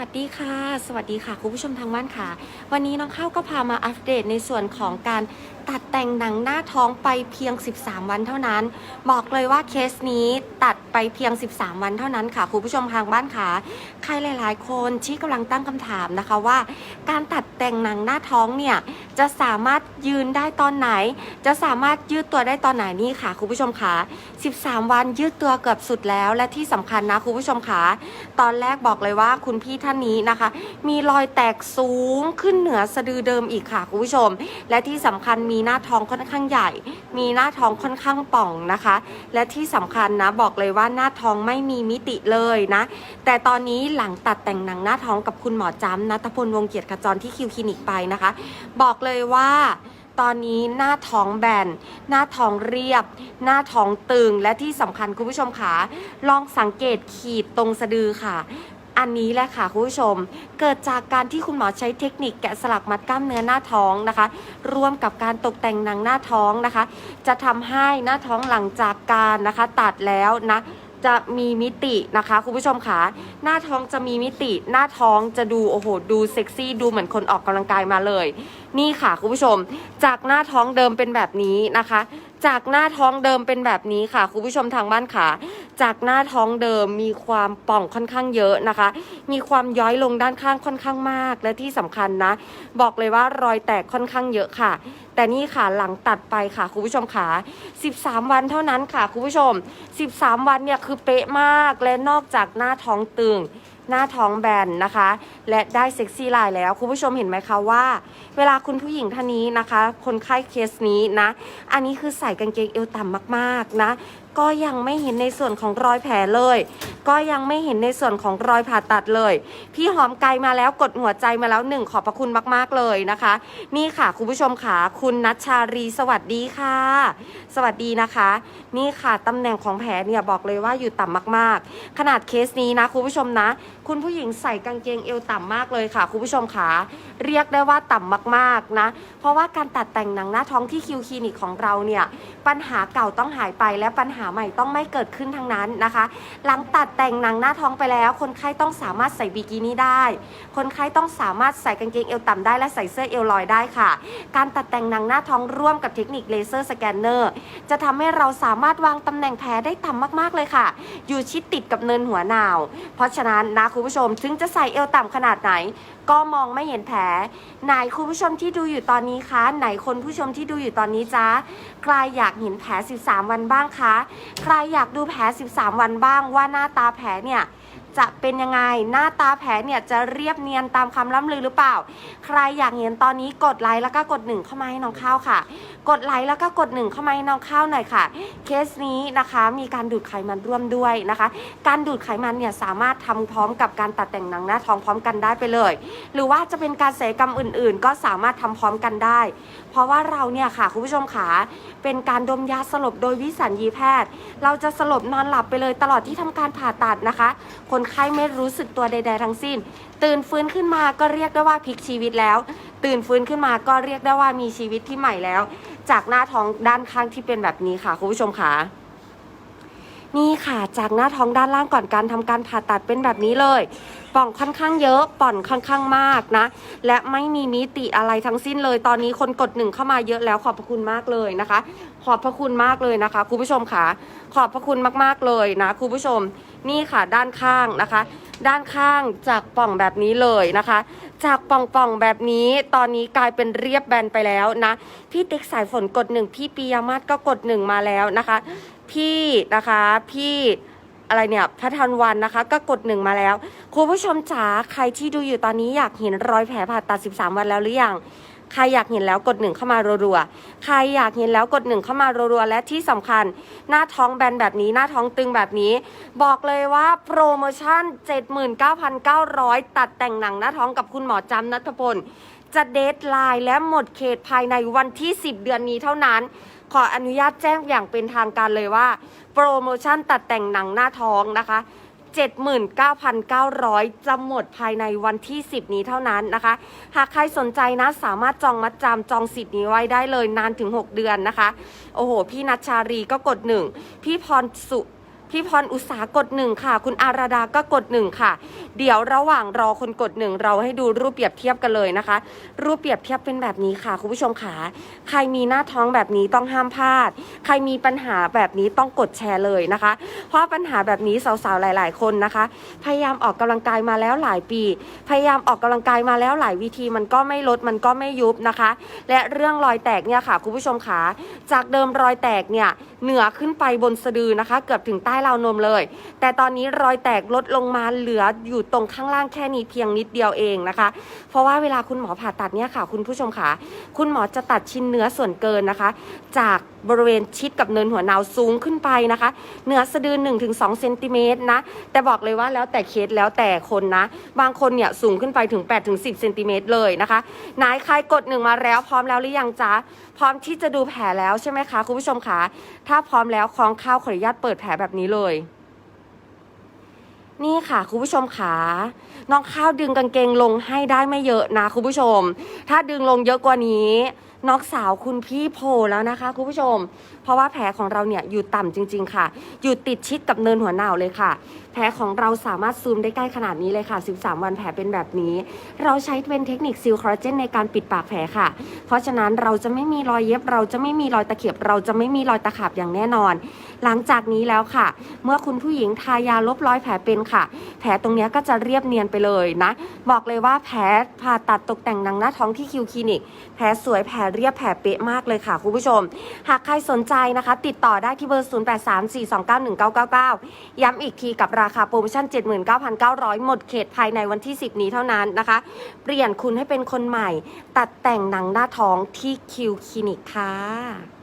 วัสดีค่ะ สวัสดีค่ะ คุณผู้ชมทางบ้านค่ะ วันนี้น้องข้าวก็พามาอัปเดตในส่วนของการ ตัดแต่งหนังหน้าท้องไปเพียง 13 วันเท่านั้น บอกเลยว่าเคสนี้ตัดไปเพียง 13 วันเท่านั้นค่ะคุณผู้ชมทางบ้านค่ะใครหลาย ๆ คนที่กำลังตั้งคำถามนะคะว่า การตัดแต่งหนังหน้าท้องเนี่ยจะสามารถยืนได้ตอนไหน จะสามารถยืดตัวได้ตอนไหนนี่ค่ะคุณผู้ชมค่ะ13 วันยืดตัวเกือบสุดแล้ว และที่สำคัญนะคุณผู้ชมค่ะตอนแรกบอกเลยว่าคุณพี่ท่านนี้นะคะ มีรอยแตกสูงขึ้นเหนือสะดือเดิมอีกค่ะคุณผู้ชม และที่สำคัญมีีหน้าท้องค่อนข้างใหญ่ มีหน้าท้องค่อนข้างป่องนะคะ และที่สำคัญนะบอกเลยว่าหน้าท้องไม่มีมิติเลยนะ แต่ตอนนี้หลังตัดแต่งหนังหน้าท้องกับคุณหมอจ้ำนัทพลวงศ์เกียรติขจรที่คิวคลินิกไปนะคะ บอกเลยว่าตอนนี้หน้าท้องแบน หน้าท้องเรียบ หน้าท้องตึง และที่สำคัญคุณผู้ชมค่ะลองสังเกตขีดตรงสะดือค่ะ อันนี้แหละค่ะคุณผู้ชม เกิดจากการที่คุณหมอใช้เทคนิคแกะสลักมัดกล้ามเนื้อหน้าท้องนะคะ ร่วมกับการตกแต่งหนังหน้าท้องนะคะ จะทำให้หน้าท้องหลังจากการนะคะ ตัดแล้วนะจะมีมิตินะคะคุณผู้ชมค่ะหน้าท้องจะมีมิติ หน้าท้องจะดูโอ้โหดูเซ็กซี่ดูเหมือนคนออกกำลังกายมาเลย นี่ค่ะคุณผู้ชม จากหน้าท้องเดิมเป็นแบบนี้นะคะ จากหน้าท้องเดิมเป็นแบบนี้ค่ะคุณผู้ชมทางบ้านค่ะจากหน้าท้องเดิมมีความป่องค่อนข้างเยอะนะคะ มีความย้อยลงด้านข้างค่อนข้างมาก และที่สำคัญนะ บอกเลยว่ารอยแตกค่อนข้างเยอะค่ะ แต่นี่ค่ะหลังตัดไปค่ะคุณผู้ชมค่ะ13 วันเท่านั้นค่ะคุณผู้ชม 13 วันเนี่ยคือเป๊ะมากและนอกจากหน้าท้องตึง หน้าท้องแบนนะคะ และได้เซ็กซี่ไลน์แล้ว คุณผู้ชมเห็นไหมคะว่า เวลาคุณผู้หญิงท่านนี้นะคะ คนไข้เคสนี้นะ อันนี้คือใส่กางเกงเอวต่ำมากๆนะ ก็ยังไม่เห็นในส่วนของรอยแผลเลย ก็ยังไม่เห็นในส่วนของรอยผ่าตัดเลย พี่หอมไกลมาแล้วกดหัวใจมาแล้วหนึ่งขอบพระคุณมาก ๆ เลยนะคะ นี่ค่ะคุณผู้ชมค่ะคุณนัชชารีสวัสดีค่ะ สวัสดีนะคะ นี่ค่ะตำแหน่งของแผลเนี่ยบอกเลยว่าอยู่ต่ำมาก ๆ ขนาดเคสนี้นะคุณผู้ชมนะ คุณผู้หญิงใส่กางเกงเอวต่ำมากเลยค่ะคุณผู้ชมค่ะเรียกได้ว่าต่ำมากๆนะ เพราะว่าการตัดแต่งหนังหน้าท้องที่คิวคลินิกของเราเนี่ยปัญหาเก่าต้องหายไปและปัญหาใหม่ต้องไม่เกิดขึ้นทั้งนั้นนะคะ หลังตัดแต่งหนังหน้าท้องไปแล้ว คนไข้ต้องสามารถใส่บิกินี่ได้ คนไข้ต้องสามารถใส่กางเกงเอวต่ำได้และใส่เสื้อเอวลอยได้ค่ะ การตัดแต่งหนังหน้าท้องร่วมกับเทคนิคเลเซอร์สแกนเนอร์จะทำให้เราสามารถวางตำแหน่งแผลได้ต่ำมากๆเลยค่ะ อยู่ชิดติดกับเนินหัวหนาว เพราะฉะนั้นนะคุณผู้ชมถึงจะใส่เอวต่ำขนาดไหน ก็มองไม่เห็นแผลไหนคุณผู้ชมที่ดูอยู่ตอนนี้คะ ไหนคนผู้ชมที่ดูอยู่ตอนนี้จ๊ะใครอยากเห็นแผล 13 วันบ้างคะใครอยากดูแผล 13 วันบ้างว่าหน้าตาแผลเนี่ย จะเป็นยังไง หน้าตาแผลเนี่ยจะเรียบเนียนตามคำล่ำลือหรือเปล่า ใครอยากเห็นตอนนี้กดไลค์แล้วก็กดหนึ่งเข้ามาให้น้องข้าวค่ะ กดไลค์แล้วก็กดหนึ่งเข้ามาให้น้องข้าวหน่อยค่ะ เคสนี้นะคะมีการดูดไขมันร่วมด้วยนะคะ การดูดไขมันเนี่ยสามารถทำพร้อมกับการตัดแต่งหนังหน้าท้องพร้อมกันได้ไปเลย หรือว่าจะเป็นการศัลยกรรมอื่น ๆ ก็สามารถทำพร้อมกันได้ เพราะว่าเราเนี่ยค่ะคุณผู้ชมขาเป็นการดมยาสลบโดยวิสัญญีแพทย์ เราจะสลบนอนหลับไปเลยตลอดที่ทำการผ่าตัดนะคะ คนไข้ไม่รู้สึกตัวใด ๆ ทั้งสิ้น ตื่นฟื้นขึ้นมาก็เรียกได้ว่าพลิกชีวิตแล้ว ตื่นฟื้นขึ้นมาก็เรียกได้ว่ามีชีวิตที่ใหม่แล้ว จากหน้าท้องด้านข้างที่เป็นแบบนี้ค่ะคุณผู้ชมค่ะนี่ค่ะ จากหน้าท้องด้านล่างก่อนการทำการผ่าตัดเป็นแบบนี้เลย ป่องค่อนข้างเยอะ ป่อนค่อนข้างมากนะ และไม่มีมิติอะไรทั้งสิ้นเลย ตอนนี้คนกดหนึ่งเข้ามาเยอะแล้วขอบพระคุณมากเลยนะคะ ขอบพระคุณมากเลยนะคะคุณผู้ชมค่ะ ขอบพระคุณมากๆเลยนะคุณผู้ชม นี่ค่ะด้านข้างนะคะ ด้านข้างจากป่องแบบนี้เลยนะคะ จากป่องป่องๆแบบนี้ตอนนี้กลายเป็นเรียบแบนไปแล้วนะ พี่ติ๊กสายฝนกดหนึ่งพี่ปียามาศก็กดหนึ่งมาแล้วนะคะ พี่นะคะพี่อะไรเนี่ยพระธันวันนะคะ ก็กดหนึ่งมาแล้ว คุณผู้ชมจ๋าใครที่ดูอยู่ตอนนี้อยากเห็นรอยแผลผ่าตัด 13 วันแล้วหรือยัง ใครอยากเห็นแล้วกดหนึ่งเข้ามารัวๆ ใครอยากเห็นแล้วกดหนึ่งเข้ามารัวๆ และที่สำคัญ หน้าท้องแบนแบบนี้หน้าท้องตึงแบบนี้ บอกเลยว่าโปรโมชั่น 79,900 ตัดแต่งหนังหน้าท้องกับคุณหมอจำนัทพล จะเดทไลน์และหมดเขตภายในวันที่ 10 เดือนนี้เท่านั้น ขออนุญาตแจ้งอย่างเป็นทางการเลยว่า โปรโมชั่นตัดแต่งหนังหน้าท้องนะคะ 79,900 จะหมดภายในวันที่ 10 นี้เท่านั้นนะคะ หากใครสนใจนะสามารถจองมัดจำจองสิทธิ์นี้ไว้ได้เลยนานถึง 6 เดือนนะคะ โอ้โห พี่นัชชารีก็กด 1 พี่พรสุ พี่พรอุตสากดหนึ่งค่ะ คุณอาราดาก็กดหนึ่งค่ะ เดี๋ยวระหว่างรอคนกดหนึ่งเราให้ดูรูปเปรียบเทียบกันเลยนะคะ รูปเปรียบเทียบเป็นแบบนี้ค่ะ คุณผู้ชมค่ะใครมีหน้าท้องแบบนี้ต้องห้ามพลาด ใครมีปัญหาแบบนี้ต้องกดแชร์เลยนะคะ เพราะปัญหาแบบนี้สาวๆหลาย ๆ คนนะคะ พยายามออกกำลังกายมาแล้วหลายปี พยายามออกกำลังกายมาแล้วหลายวิธีมันก็ไม่ลดมันก็ไม่ยุบนะคะ และเรื่องรอยแตกเนี่ยค่ะ คุณผู้ชมค่ะจากเดิมรอยแตกเนี่ยเหนือขึ้นไปบนสะดือนะคะ เกือบถึงใต้ราวนมเลย แต่ตอนนี้รอยแตกลดลงมาเหลืออยู่ตรงข้างล่างแค่นี้เพียงนิดเดียวเองนะคะ เพราะว่าเวลาคุณหมอผ่าตัดเนี่ยค่ะ คุณผู้ชมค่ะ คุณหมอจะตัดชิ้นเนื้อส่วนเกินนะคะ จาก บริเวณชิดกับเนินหัวนาวสูงขึ้นไปนะคะ เหนือสะดือ1-2เซนติเมตรนะ แต่บอกเลยว่าแล้วแต่เคสแล้วแต่คนนะ บางคนเนี่ยสูงขึ้นไปถึง 8-10เซนติเมตรเลยนะคะนายใครกดหนึ่งมาแล้วพร้อมแล้วหรือยังจ๊ะ พร้อมที่จะดูแผลแล้วใช่ไหมคะคุณผู้ชมคะถ้าพร้อมแล้วคล้องข้าวขออนุญาตเปิดแผลแบบนี้เลยนี่ค่ะคุณผู้ชมขาน้องข้าวดึงกางเกงลงให้ได้ไม่เยอะนะคุณผู้ชม ถ้าดึงลงเยอะกว่านี้ น้องสาวคุณพี่โผล่แล้วนะคะ คุณผู้ชม เพราะว่าแผลของเราเนี่ยอยู่ต่ำจริง ๆ ค่ะ อยู่ติดชิดกับเนินหัวหนาวเลยค่ะ แผลของเราสามารถซูมได้ใกล้ขนาดนี้เลยค่ะ 13 วันแผลเป็นแบบนี้ เราใช้เป็นเทคนิคซิลคอลลาเจนในการปิดปากแผลค่ะ เพราะฉะนั้นเราจะไม่มีรอยเย็บ เราจะไม่มีรอยตะเข็บ เราจะไม่มีรอยตะขาบอย่างแน่นอน หลังจากนี้แล้วค่ะ เมื่อคุณผู้หญิงทายาลบรอยแผลเป็นค่ะ แผลตรงเนี้ยก็จะเรียบเนียนไปเลยนะ บอกเลยว่าแผลผ่าตัดตกแต่งหนังหน้าท้องที่คิวคลินิก แผลสวยแผลเรียบแผลเป๊ะมากเลยค่ะคุณผู้ชม หากใครสนใจนะคะ ติดต่อได้ที่เบอร์ 0834291999 ย้ำอีกทีกับราคาโปรโมชั่น 79,900 หมดเขตภายในวันที่ 10 นี้เท่านั้นนะคะ เปลี่ยนคุณให้เป็นคนใหม่ ตัดแต่งหนังหน้าท้องที่คิวคลินิกค่ะ